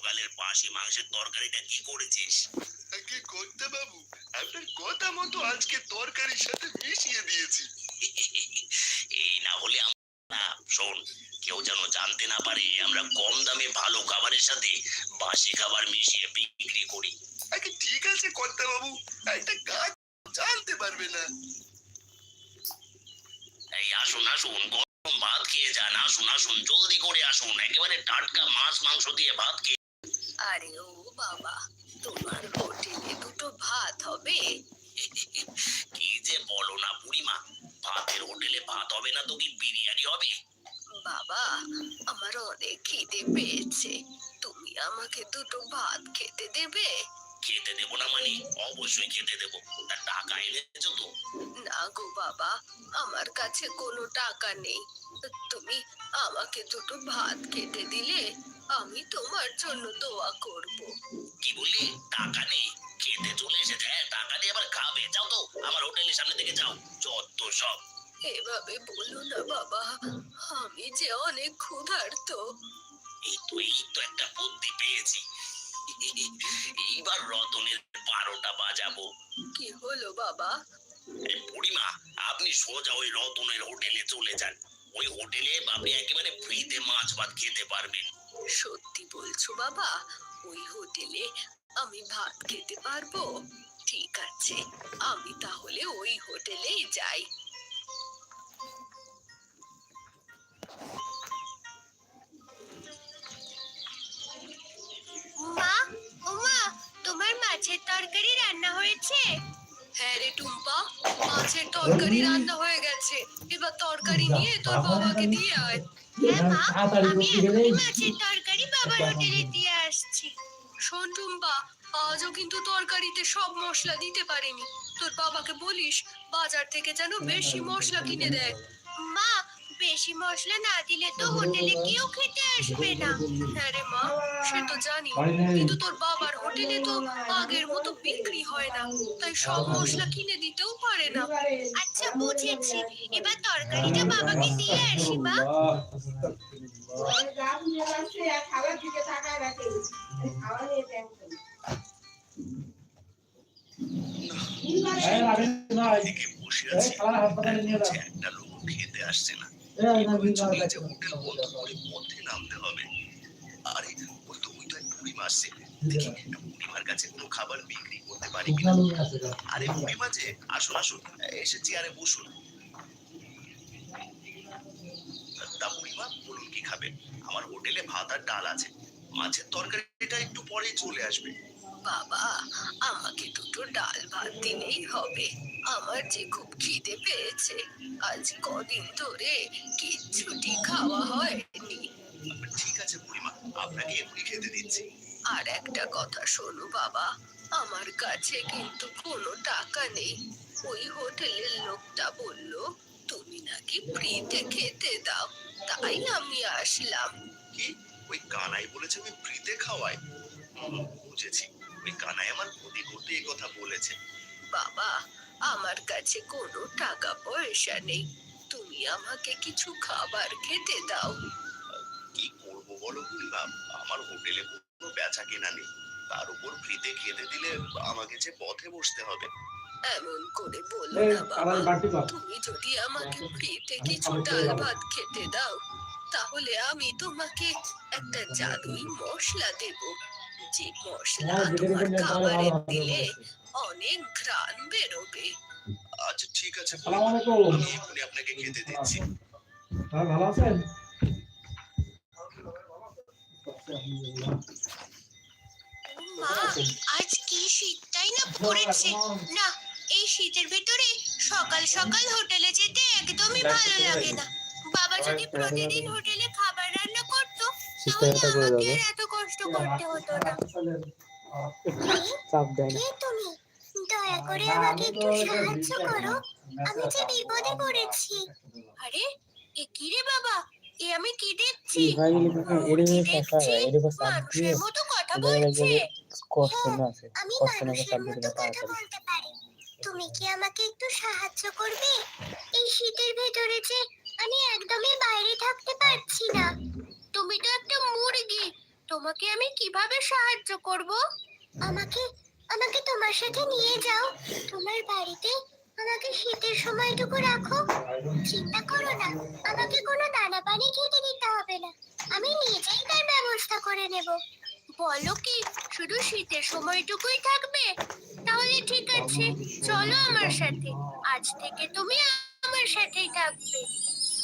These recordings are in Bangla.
গতকালের বাসি মাংসের তরকারিটা কি করেছিস? আগে কর্তা বাবু? আপনার কথা মতো আজকে তরকারির সাথে মিশিয়ে দিয়েছি। এই না হলে শোন কেউ যেন জানতে না পারে আমরা কম দামে ভালো খাবারের সাথে বাসি খাবার মিশিয়ে বিক্রি করি। ঠিক আছে কর্তা বাবু? একটা কাজ জানতে পারবে না। এই আসুন আসুন গরম ভাত খেয়ে যান আসুন আসুন জলদি করে আসুন। একেবারে টাটকা মাছ মাংস দিয়ে ভাত খেয়ে আরে ও বাবা তোমার হোটেলে দুটো ভাত হবে? কি যে বলো না বুড়িমা ভাতের হোটেলে ভাত হবে না তো কি বিরিয়ানি হবে? বাবা আমার অনেক খিদে পেয়েছে। তুমি আমাকে দুটো ভাত খেতে দেবে? খেতে দেবো না মানে? অবশ্যই খেতে দেবো। তা টাকা এনেছো তো? না গো বাবা আমার কাছে কোনো টাকা নেই। তুমি আমাকে দুটো ভাত খেতে দিলে আমি তোমার জন্য দোয়া করব। কি বললি? টাকা নেই? খেতে চলে এসেছে হ্যাঁ টাকা দিয়ে আবার খাবে। যাও তো আমার হোটেলের সামনে থেকে যাও। যত সব। এভাবে বলো না বাবা আমি যে অনেক ক্ষুধার্ত। এই তো এই তো একটা বুদ্ধি পেয়েছি। এইবার রতনের বারোটা বাজাবো। কি হলো বাবা? বুড়িমা আপনি সোজা ওই রতনের হোটেলে চলে যান। ওই হোটেলে আপনি একেবারে ফ্রিতে মাছ ভাত খেতে পারবেন। সত্যি বলছো বাবা ওই হোটেলে আমি ভাত খেতে পারব? ঠিক আছে আমি তাহলে ওই হোটেলেই যাই। মাছের তরকারি রান্না হয়েছে? হ্যাঁ রে টুম্পা মাছের তরকারি রান্না হয়ে গেছে। এবার তরকারি নিয়ে তোর বাবাকে দিয়ে আয়। হ্যাঁ মা আমি এখনই মাছের তরকারি বাবার হোটেলে দিয়ে আসছি। শোন টুম্পা আজও কিন্তু তরকারিতে সব মশলা দিতে পারেনি। তোর বাবাকে বলিস বাজার থেকে যেন বেশি মশলা কিনে দেয়। মা বেশি মশলা না দিলে তো হোটেলে কেউ খেতে আসবে না। হ্যাঁ রে মা, সে তো জানি। কিন্তু তোর বাবার হোটেলে তো আগের মতো বিক্রি হয় না। তাই সব মশলা কিনে দিতেও পারে না। আচ্ছা বুঝেছি। এবার তরকারিটা বাবাকে দিয়ে আসি, মা। খাবার দিকে আছি। একটা লোক খেতে আসছে না। এভাবে চলে যে হোটেল বন্ধ করে পথে নামতে হবে। আরে ওই তো ওই তো এক বুড়িমা আসছে দেখি বুড়িমার কাছে কোনো খাবার বিক্রি করতে পারি কিনা আরে বুড়িমা যে আসুন আসুন এসে চেয়ারে বসুন। তা বুড়িমা বলুন কি খাবেন? আমার হোটেলে ভাত আর ডাল আছে। মাছের তরকারিটা একটু পরেই চলে আসবে। বাবা আমাকে দুটো ডাল ভাত দিলেই হবে। আমার যে খুব খিদে পেয়েছে আজ কদিন ধরে কিচ্ছুটি খাওয়া হয়নি। ঠিক আছে বুড়িমা আপনাকে এখনই খেতে দিচ্ছি। আর একটা কথা শোনো বাবা আমার কাছে কিন্তু কোনো টাকা নেই। ওই হোটেলের লোকটা বলল তুমি নাকি ফ্রিতে খেতে দাও তাই আমি আসলাম। কি? ওই কানাই বলেছে আমি ফ্রিতে খাওয়াই? বুঝেছি। ওই কানাই আমার ক্ষতি করতে এই কথা বলেছে। বাবা আমার কাছে কোনো টাকা পয়সা নেই। তুমি আমাকে কিছু খাবার খেতে দাও। কি করব বলো বুড়িমা আমার হোটেলে কোনো বেচা কেনা নেই। তার উপর ফ্রিতে খেতে দিলে আমাকে যে পথে বসতে হবে। এমন করে বলো না বাবা তুমি যদি আমাকে ফ্রিতে কিছু ডাল ভাত খেতে দাও তাহলে আমি তোমাকে একটা জাদুই মশলা দেব। যে মশলা তোমার খাবারে দিলে অনেক ঘ্রাণ বেরোবে। আচ্ছা ঠিক আছে আমি এখনই আপনাকে খেতে দিচ্ছি। হ্যাঁ ভালো আছেন? মা আজ কি শীতটাই না পড়েছে? না এই শীতের ভিতরে সকাল সকাল হোটেলে যেতে একদমই ভালো লাগে না। বাবা যদি প্রতিদিন হোটেলে খাবার রান্না করতো তাহলে আমাকে এত কষ্ট করতে হতো না। চাপ দেয় কে তুমি? দয়া করে আমাকে একটু সাহায্য করো। আমি যে বিপদে পড়েছি। আরে এ কি রে বাবা? এ আমি কি দেখছি? ও, মানুষের মতো কথা বলছে। কথা বলতে পারি। তুমি কি আমাকে একটু সাহায্য করবে? এই শীতের ভেতরে যে আমি একদমই বাইরে থাকতে পারছি না। তুমি তো একটা মুরগি। তোমাকে আমি কীভাবে সাহায্য করব? আমাকে আমাকে তোমার সাথে নিয়ে যাও। তোমার বাড়িতে আমাকে শীতের সময়টুকু রাখো। চিন্তা করো না আমাকে কোনো দানা পানি খেতে দিতে হবে না। আমি নিজেই তার ব্যবস্থা করে নেব। বলো কি শুধু শীতের সময়টুকুই থাকবে? তাহলে ঠিক আছে চলো আমার সাথে। আজ থেকে তুমি আমার সাথেই থাকবে।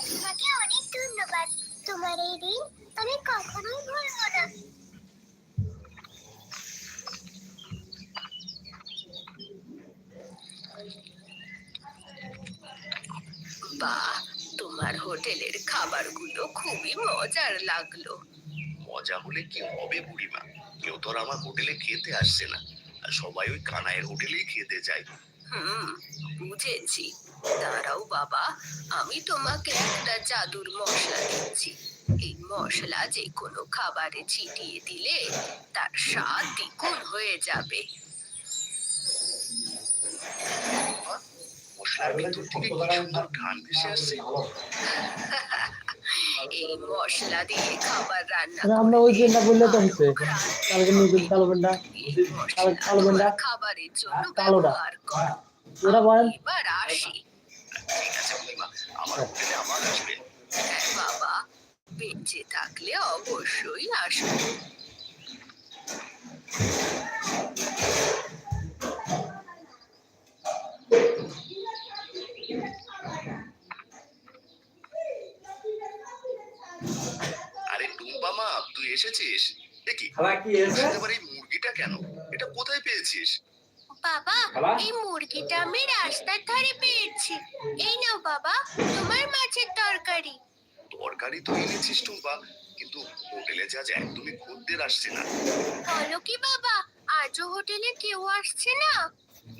তোমাকে অনেক ধন্যবাদ। তোমার এই দিন আমি কখনোই ভুলবো না বাহ তোমার হোটেলের খাবারগুলো খুবই মজার লাগল। মজা হলে কি হবে বুড়িমা? কেউ তো আর আমার হোটেলে খেতে আসছে না। আর সবাই ওই কানাইয়ের হোটেলেই খেতে যায় হুম বুঝেছি। দাঁড়াও বাবা আমি তোমাকে একটা জাদুর মশলা দিচ্ছি। এই মশলা যে কোনো খাবারে ছিটিয়ে দিলে তার স্বাদ দ্বিগুণ হয়ে যাবে। মশলার ভিতর থেকে কি সুন্দর ঘ্রাণ ভেসে আসছে? এই মশলা দিয়ে খাবার রান্না আমরা ওই করলে ট্রেনটা বললে তো হচ্ছে। কালকে নতুন কালো মশলা কালো বেন্ডা? খাবারের জন্য কালোটা। ব্যবহার করো। বলেন। এবার আসি। ঠিক আছে আমার হোটেলে আবার আসবেন হ্যাঁ বাবা। বেঁচে থাকলে অবশ্যই আসবে। আরে টুম্পা মা তুই এসেছিস? এ কি? খালা কি এসে আবার এই মুরগিটা কেন? এটা কোথায় পেয়েছিস? বাবা? এই মুরগিটা আমি রাস্তার ধারে পেয়েছি। এই নাও বাবা তোমার মাছের তরকারি। তরকারি তো এনেছিস টুম্পা কিন্তু হোটেলে যা যা একদমই খদ্দের আসছে না। বলো কি বাবা আজও হোটেলে কেউ আসছে না?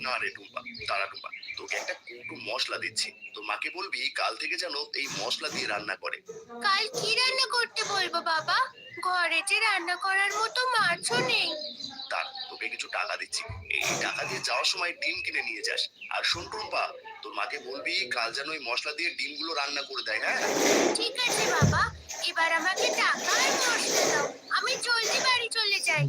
না রে টুম্পা তারা টুম্পা। তোকে একটা কৌটো মশলা দিচ্ছি। তোর মাকে বলবি কাল থেকে যেন এই মশলা দিয়ে রান্না করে। কাল কি রান্না করতে বলব বাবা? ঘরে যে রান্না করার মতো মাছও নেই। তার তোকে কিছু টাকা দিচ্ছি। এই টাকা দিয়ে যাওয়ার সময় ডিম কিনে নিয়ে যাস। আর শোন টুম্পা তোর মাকে বলবি কাল যেন ওই মশলা দিয়ে ডিমগুলো রান্না করে দেয় হ্যাঁ? ঠিক আছে বাবা এবার আমাকে টাকা আর মশলা দাও। আমি জলদি বাড়ি চলে যাই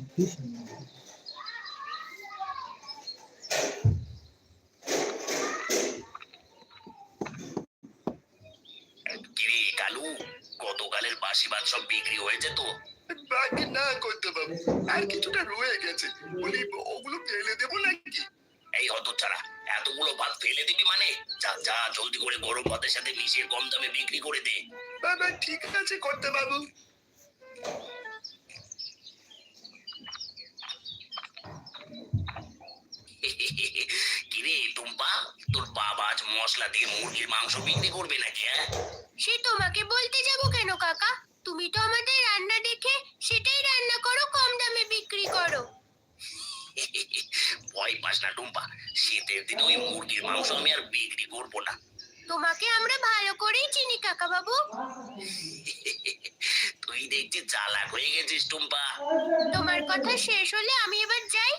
কিরে কালু গতকালের বাসি ভাত সব বিক্রি হয়েছে তো? বাকি না করতে পারব। আর কিছুটা রয়ে গেছে। বলি ওগুলো ফেলে দেবো নাকি? এই হতচ্ছাড়া এতগুলো ভাত ফেলে দিবি মানে? যা যা জলদি করে গরম ভাতের সাথে মিশিয়ে কম দামে বিক্রি করে দে। বাবা ঠিক আছে করতে পারব। কিরে টুম্পা তোর বাবা আজ মশলা দিয়ে মুরগির মাংস বিক্রি করবে নাকি হ্যাঁ? সে তোমাকে বলতে যাব কেন কাকা? তুমি তো আমাদের রান্না দেখে সেটাই রান্না করো কম দামে বিক্রি করো। ভয় পাস না টুম্পা শীতের দিনে ওই মুরগির মাংস আমি আর বিক্রি করব না। তোমাকে আমরা ভালো করেই চিনি কাকা বাবু তুই দেখছি চালাক হয়ে গেছিস টুম্পা। তোমার কথা শেষ হলে আমি এবার যাই।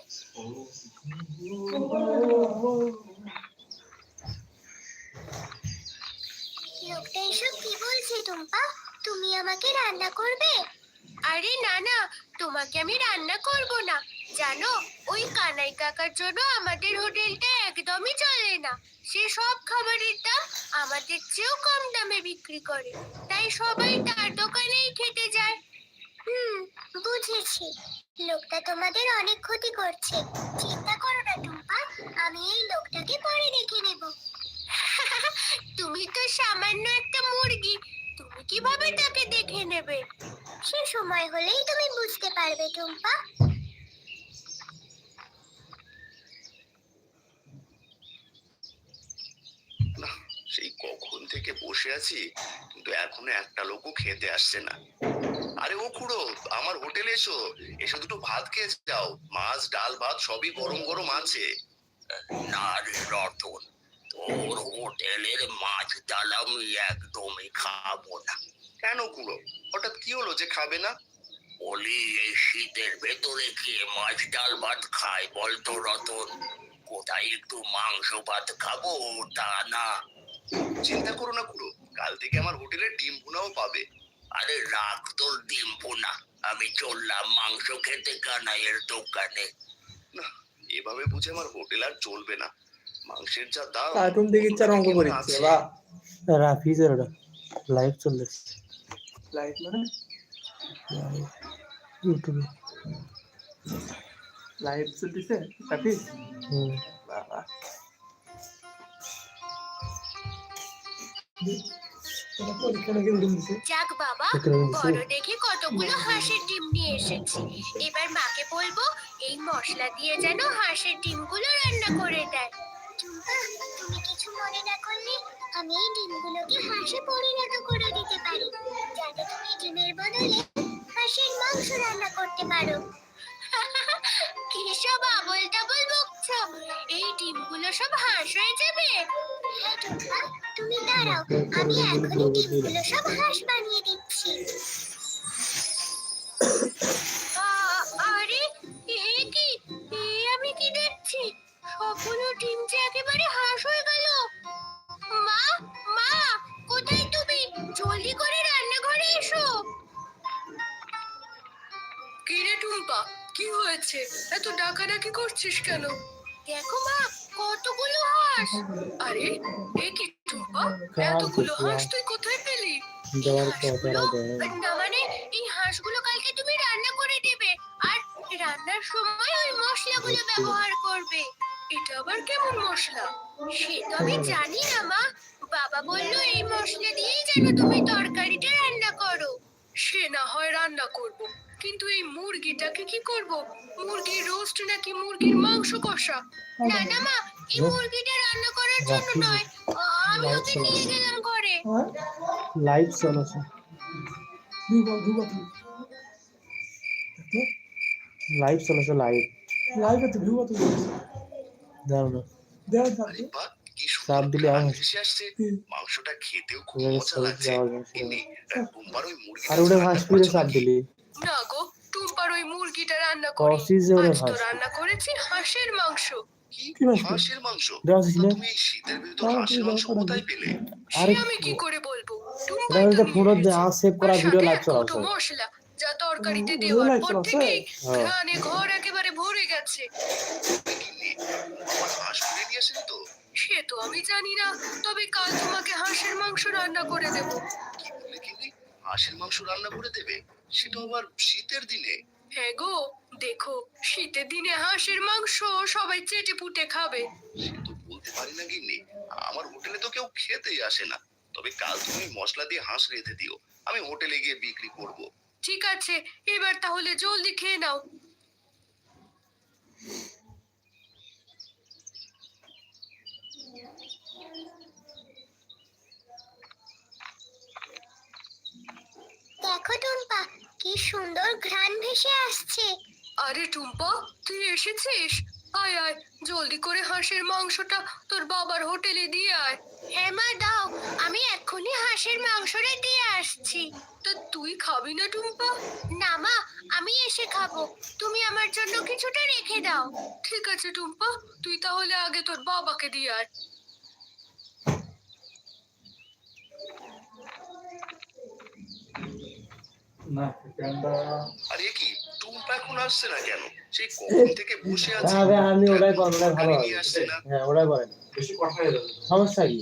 লোকটা এসব কি বলছে টুম্পা? আমাকে রান্না করবে? আরে না না তোমাকে আমি রান্না করব না। জানো ওই কানাই কাকার জন্য আমাদের হোটেলটা একদমই চলে না। সে সব খাবারের দাম আমাদের চেয়েও কম দামে বিক্রি করে। তাই সবাই তার দোকানেই খেতে যায়। হুম বুঝেছি। লোকটা তোমাদের অনেক ক্ষতি করছে। চিন্তা করো না টুম্পা আমি এই লোকটাকে পরে দেখে নেব। তুমি তো সামান্য একটা মুরগি। কীভাবে তাকে দেখে নেবে? সে সময় হলেই তুমি বুঝতে পারবে টুম্পা। সেই কখন থেকে বসে আছি কিন্তু এখনও একটা লোকও খেতে আসছে না। আরে ও খুড়ো আমার হোটেলে এসো। এসে দুটো ভাত খেয়ে যাও। মাছ ডাল ভাত সবই গরম গরম আছে। না রে রতন। তোর হোটেলের মাছ ডাল আমি একদমই খাব না। কেন খুড়ো হঠাৎ কি হলো যে খাবে না? বলি এই শীতের ভেতরে কে মাছ ডাল ভাত খায় বলতো রতন? কোথায় একটু মাংস ভাত খাব তা না। চিন্তা করো না খুড়ো কাল থেকে আমার হোটেলে ডিম ভুনাও পাবে। আরে রাখ তোর ডিম পোনা আমি চললাম মাংস খেতে কানাইয়ের দোকানে। না এভাবে বুঝে আমার হোটেল আর চলবে না। মাংসের যা দাম কার্টুন দেখে ইচ্ছা রঙ্গ করে আছে। বা রাফিজের ওটা লাইভ লাইট মানে? ইউটিউবে। লাইট চলতেছে? রাফিজ হুম। বাবা। পরীক্ষা নাকি উঠে দিছে যাক বাবা বড় দেখে কতগুলো হাঁসের ডিম নিয়ে এসেছি। এবার মাকে বলব এই মশলা দিয়ে যেন হাঁসের ডিমগুলো রান্না করে দেয়। তুমি কিছু মনে না করলে আমি এই ডিমগুলোকে হাঁসে পরিণত করে দিতে পারি। যাতে তুমি ডিমের বদলে হাঁসের মাংস রান্না করতে পারো। কিসব আবল তাবল বকছো? এই ডিমগুলো সব হাঁস হয়ে যাবে। হ্যাঁ তুমি দাঁড়াও আমি এখনই ডিমগুলো সব হাঁস বানিয়ে যে একেবারে হাঁস হয়ে গেল? মা মা কোথায় তুমি? জলদি করে রান্নাঘরে এসো। কি রে টুম্পা কি হয়েছে? এত ডাকাডাকি করছিস কেন? দেখো মা কতগুলো হাঁস। আরে এ কি টুম্পা? এতগুলো হাঁস তুই কোথায় পেলি? দেওয়ার দেয় না মানে এই হাঁসগুলো কালকে তুমি রান্না করে দেবে। আর রান্নার সময় ওই মশলাগুলো ব্যবহার মশলা? সে তো আমি জানি না মা। বাবা বলল এই মশলা দিয়েই যেন তুমি তরকারিটা রান্না করো। সে না হয় রান্না করব। কিন্তু এই মুরগিটাকে কি করব? মুরগির রোস্ট নাকি মুরগির মাংস কষা? না না মা এই মুরগিটা রান্না করার জন্য নয়। আমি ওকে নিয়ে গেলাম ঘরে। লাইভ বল লাইভ চলেছে লাইভ লাইভে তো ভিউ কত দাও না। দেওয়া আরে কি দিলে আসছে মাংসটা খেতেও খুব মজা লাগছে এমনি ওই আর ওটা? দিলি না গো টুম্পার ওই মুরগিটা রান্না করি কষিস যে ওরে আজ তো রান্না করেছি হাঁসের মাংস কি কি মাংস? হাঁসের মাংস তুমি শীতের ভিতর হাঁসের মাংস কোথায় পেলে আরে আমি কি করে বলব তো। সেভ করা ভিডিও চলাছে মশলা যা তরকারিতে দেওয়ার পর হ্যাঁ। ঘ্রাণে ঘর একেবারে ভরে গেছে কিনে আমার হাঁস ফিরে নিয়ে আসেনি তো? সে তো আমি জানি না। তবে কাল তোমাকে হাঁসের মাংস রান্না করে দেব। কি বলে কিনি হাঁসের মাংস রান্না করে দেবে? সেটা আবার শীতের দিনে। হ্যাঁ গো দেখো শীতের দিনে হাঁসের মাংস সবাই চেটে পুটে খাবে। সে তো বলতে পারি না গিন্নি আমার হোটেলে তো কেউ খেতেই আসে না। তবে কাল তুমি মশলা দিয়ে হাঁস রেঁধে দিও। আমি হোটেলে গিয়ে বিক্রি করব। ঠিক আছে এবার তাহলে জলদি খেয়ে নাও। দেখো টুম্পা কি সুন্দর ঘ্রাণ ভেসে আসছে। আরে টুম্পা তুই এসেছিস? আয় আয় জলদি করে হাঁসের মাংসটা তোর বাবার হোটেলে দিয়ে আয়। হ্যাঁ মা দাও আমি এক্ষুনি হাঁসের মাংসটা দিয়ে আসছি। তা তুই খাবি না টুম্পা? না মা আমি এসে খাব। তুমি আমার জন্য কিছুটা রেখে দাও। ঠিক আছে টুম্পা তুই তাহলে আগে তোর বাবাকে দিয়ে আয় না ক্যামেরা আর এ কি টুম্পা এখন আসছে না কেন? সেই কখন থেকে বসে আছে? আরে আমি ভালো হ্যাঁ বেশি কথা সমস্যা কি?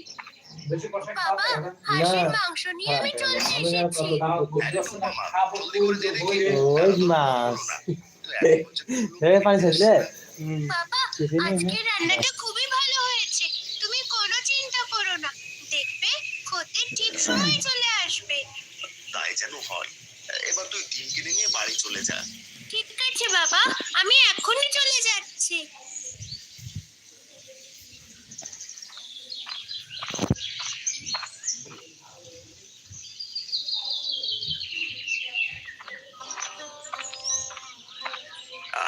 পানি চাইলে বাবা আজকে রান্নাটা খুবই ভালো হয়েছে। তুমি কোনো চিন্তা করো না। দেখবে ক্ষতি ঠিক সময় চলে আসবে। তাই যেন হয়। তুই ডিম কিনে নিয়ে বাড়ি চলে যা। ঠিক আছে বাবা আমি এখনই চলে যাচ্ছি।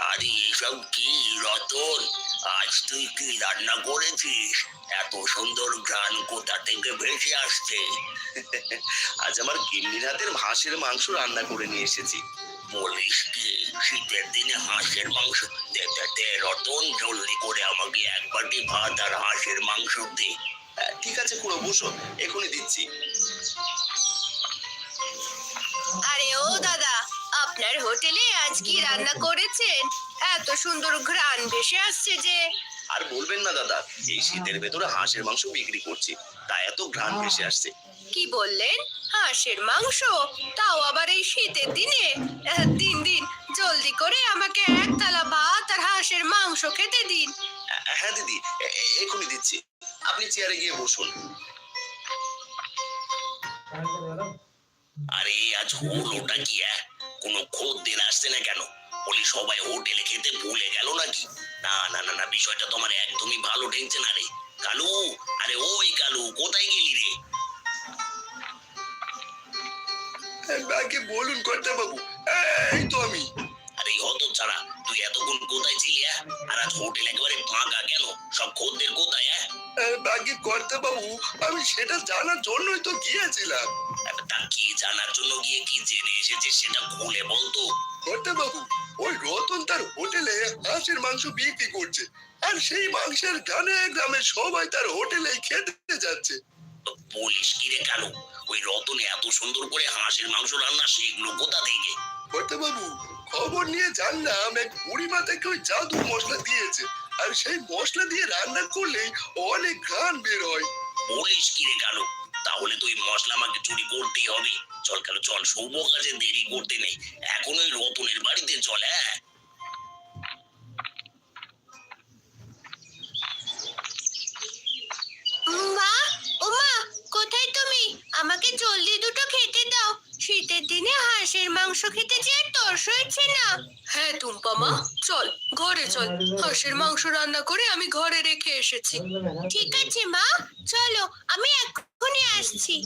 আরে এসব কি রতন? আজ তুই কি রান্না করেছিস? এত সুন্দর গান কোথা থেকে ভেসে আসছে? আজ আমার গিন্নির হাঁসের মাংস রান্না করে নিয়ে এসেছি। বলিস কি? শীতের দিনে হাঁসের মাংস দে দে দে রতন জলদি করে আমাকে এক বাটি ভাত আর হাঁসের মাংস দে। হ্যাঁ, ঠিক আছে খুড়ো বসো এখনই দিচ্ছি। আরে ও দাদা আপনার হোটেলে আজ কি রান্না করেছেন? এত সুন্দর ঘ্রাণ ভেসে আসছে যে। আর বলবেন না দাদা এই শীতের ভেতরে হাঁসের মাংস বিক্রি করছি। তাই এত ঘ্রাণ ভেসে আসছে। কি বললেন? হাঁসের মাংস? তাও আবার এই শীতের দিনে? দিন দিন। জলদি করে আমাকে এক থালা ভাত আর হাঁসের মাংস খেতে দিন। হ্যাঁ দিদি এখনই দিচ্ছি। আপনি চেয়ারে গিয়ে বসুন। আরে আজ হলোটা কি কোনো খদ্দের আসছে না কেন? বলি সবাই হোটেলে খেতে ভুলে গেল নাকি? না না না না বিষয়টা তোমার একদমই ভালো ঠেকছে না রে কালু আরে ওই কালু কোথায় গেলি রে? আগে বলুন কর্তা বাবু এই তো আমি। আরে হত ছাড়া তুই এতক্ষণ কোথায় ছিলি হ্যাঁ? আর আজ হোটেল একেবারে ফাঁকা কেন? সব খদ্দের কোথায় হ্যাঁ? আগে কর্তা বাবু আমি সেটা জানার জন্যই তো গিয়েছিলাম। তা কি জানার জন্য গিয়ে কি জেনে এসেছিস সেটা খুলে বলতো কর্তা বাবু ওই রতন তার হোটেলে হাঁসের মাংস বিক্রি করছে আর সেই মাংসের গানে গ্রামে সবাই তার হোটেলে খেতে যাচ্ছে। বলিস কি রে কালু ওই রতনে এত সুন্দর করে হাঁসের মাংস রান্না শিখলো কোথা থেকে? বাবু খবর নিয়ে জানলাম এক বুড়িমা থেকে ওই জাদু মশলা দিয়েছে আর সেই মশলা দিয়ে রান্না করলেই অনেক ঘ্রাণ বের হয়। বলিস কি রে কালু তাহলে তুই মশলা আমাকে চুরি করতেই হবে। চল কালু চল সৌভ কাজে দেরি করতে নেই। এখন ওই রতনের বাড়িতে চল হ্যাঁ? মা ওমা কোথায় তুমি? আমাকে জলদি দুটো খেতে দাও। শীতের দিনে হাঁসের মাংস খেতে যে তর্স হয়েছে না। হ্যাঁ টুম্পা মা চল ঘরে চল। হাঁসের মাংস রান্না করে আমি ঘরে রেখে এসেছি। ঠিক আছে মা চলো আমি এক্ষুনি আসছি।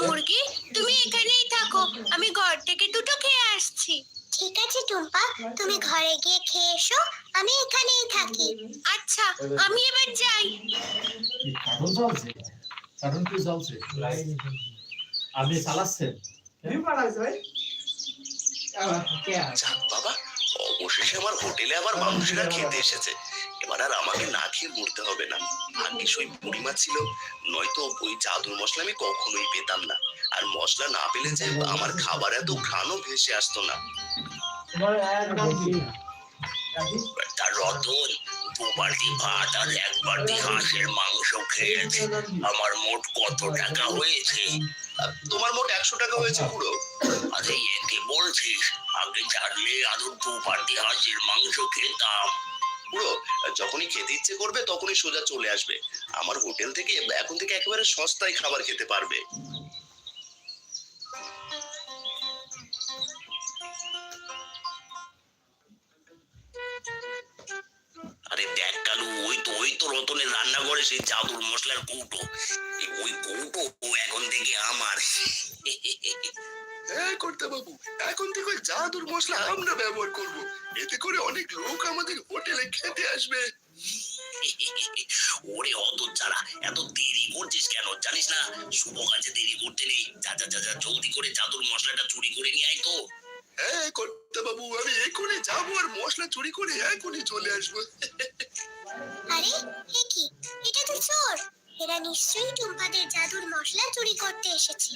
মুরগি তুমি এখানেই থাকো। আমি ঘর থেকে দুটো খেয়ে আসছি। ঠিক আছে টুম্পা তুমি ঘরে গিয়ে খেয়ে এসো আমি এখানেই থাকি। আচ্ছা আমি এবার যাই। চলছে? কি চলছে? আপনি চালাচ্ছেন বাবা অবশেষে আমার হোটেলে আবার মানুষেরা খেতে এসেছে। এবার আর আমাকে না খেয়ে মরতে হবে না। ভাগ্যিস ওই বুড়িমা ছিল, নয়তো ওই জাদুর মশলা আমি কখনোই পেতাম না। আর মশলা না পেলে যে আমার খাবার এত ঘ্রাণও ভেসে আসতো না। তার রতন ভাত আর হাঁসের মাংস খেয়েছে। আমার মোট কত টাকা হয়েছে? তোমার মোট একশো টাকা হয়েছে পুরো। আরে একে বলছিস, আগে জানলে আরও দু বালতি হাঁসের মাংস খেতাম। পুরো যখনই খেতে ইচ্ছে করবে, তখনই সোজা চলে আসবে। আমার হোটেল থেকে এখন থেকে একেবারে সস্তায় খাবার খেতে পারবে। আরে দেখ কালু, ওই তো ওই তো রতনের সেই জাদুর মশলার কৌটো। ওই কৌটো এখন থেকে আমার। হ্যাঁ কর্তা বাবু। এখন থেকে জাদুর মশলা আমরা ব্যবহার করব। এতে করে অনেক লোক আমাদের হোটেলে খেতে আসবে। ওরে অত ছাড়া এত দেরি করছিস কেন? জানিস না শুভ কাজে দেরি করতে নেই। যা যা যা যা জলদি করে জাদুর মশলাটা চুরি করে নিয়ে আয় তো। হ্যাঁ কর্তা বাবু আমি এখনই যাব আর মশলা চুরি করে এখনই চলে আসব। আরে কি? এটা তো চোর। এরা নিশ্চয়ই টুম্পাদের জাদুর মশলা চুরি করতে এসেছে।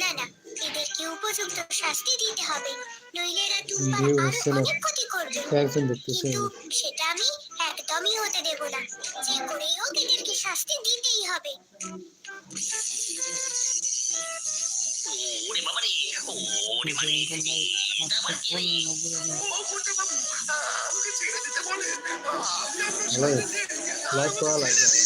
না না এদেরকে উপযুক্ত শাস্তি দিতে হবে নইলে এরা টুম্পার আরও অনেক ক্ষতি করবে। কিন্তু সেটা আমি একদমই হতে দেব না। যে করেই হোক এদেরকে শাস্তি দিতেই হবে। ওরে বাবা রে? ওরে বাবা রে এটা আবার কি বাবু আমাকে ছেড়ে দিতে বলেন। আমি আপনার সাথে। লাইক করা লাগবে।